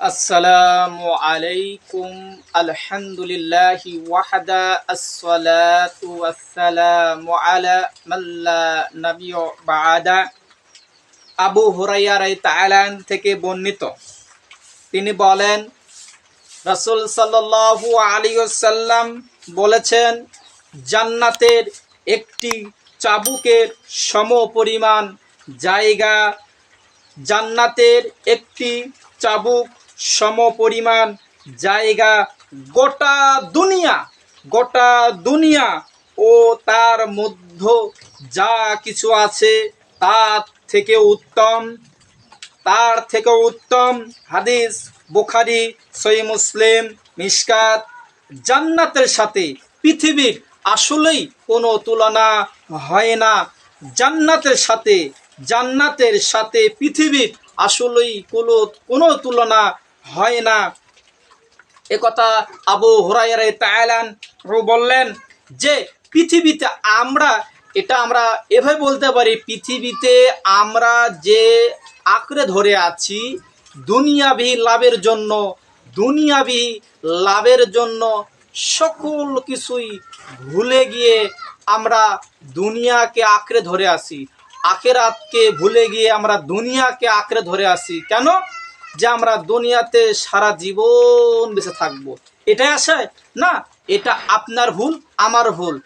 আসসালামু আলাইকুম, আলহামদুলিল্লাহ ওয়াহদা, আসসালাতু ওয়াসসালামু আলা মাল্লা নাবিয়্যু বাদা। আবু হুরাইরা তাআলান থেকে বর্ণিত। তিনি বলেন, রাসূল সাল্লাল্লাহু আলাইহি ওয়াসাল্লাম বলেছেন, জান্নাতের একটি চাবুকের সমপরিমাণ জায়গা জান্নাতের একটি চাবুক সমপরিমাণ জায়গা গোটা দুনিয়া গোটা দুনিয়া ও তার মধ্য যা কিছু আছে তার থেকে উত্তম, তার থেকে উত্তম হাদিস বুখারি সই মুসলিম, মিশকাত জান্নাতের সাথে পৃথিবীর আসলেই কোনো তুলনা হয় না। জান্নাতের সাথে জান্নাতের সাথে পৃথিবীর আসলেই কোনো কোনো তুলনা হয় না। একথা আবু হুরাইরা তাইলান বললেন যে, পৃথিবীতে আমরা, এটা আমরা এভাবে বলতে পারি, পৃথিবীতে আমরা যে আঁকড়ে ধরে আছি, দুনিয়াবি লাভের জন্য, দুনিয়াবি লাভের জন্য সকল কিছুই ভুলে গিয়ে আমরা দুনিয়াকে আঁকড়ে ধরে আসি আখেরাতকে ভুলে গিয়ে আমরা দুনিয়াকে আঁকড়ে ধরে আসি কেন? যে আমরা দুনিয়াতে সারা জীবন বেঁচে থাকব। এটাই আশায় না, এটা আপনার ভুল, আমার ভুল।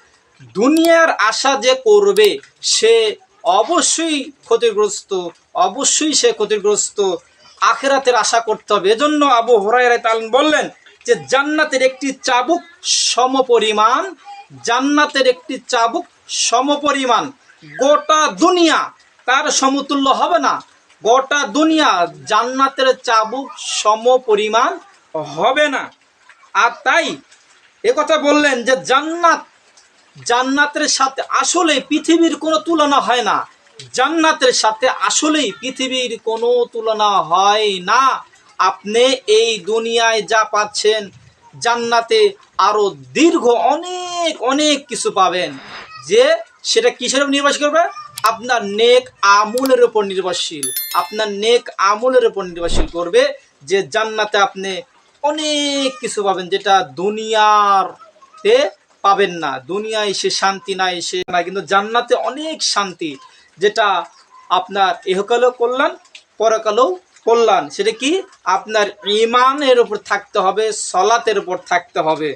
দুনিয়ার আশা যে করবে, সে অবশ্যই ক্ষতিগ্রস্ত, অবশ্যই সে ক্ষতিগ্রস্ত। আখেরাতের আশা করতে হবে। এজন্য আবু হরাইরা তালন বললেন যে, জান্নাতের একটি চাবুক সমপরিমাণ, জান্নাতের একটি চাবুক সমপরিমাণ। গোটা দুনিয়া তার সমতুল্য হবে না। গোটা দুনিয়া জান্নাতের চাবুক সমপরিমাণ হবে না। আর তাই কথা বললেন যে জান্নাত, জান্নাতের সাথে আসলে পৃথিবীর কোনো তুলনা হয় না। জান্নাতের সাথে আসলেই পৃথিবীর কোনো তুলনা হয় না। আপনি এই দুনিয়ায় যা পাচ্ছেন, জান্নাতে আরও দীর্ঘ অনেক অনেক কিছু পাবেন। যে সেটা কিসের নির্ভরশীল করবে? আপনার নেক আমলের উপর নির্ভরশীল। আপনার নেক আমলের উপর নির্ভরশীল করবে যে জান্নাতে আপনি অনেক কিছু পাবেন যেটা দুনিয়ার দুনিয়ারতে পাবেন না। দুনিয়ায় সে শান্তি নাই সে না, কিন্তু জান্নাতে অনেক শান্তি যেটা আপনার এহকালেও কল্যাণ, পরকালেও কল্যাণ। সেটা কি? আপনার ইমানের উপর থাকতে হবে, সলাতের উপর থাকতে হবে।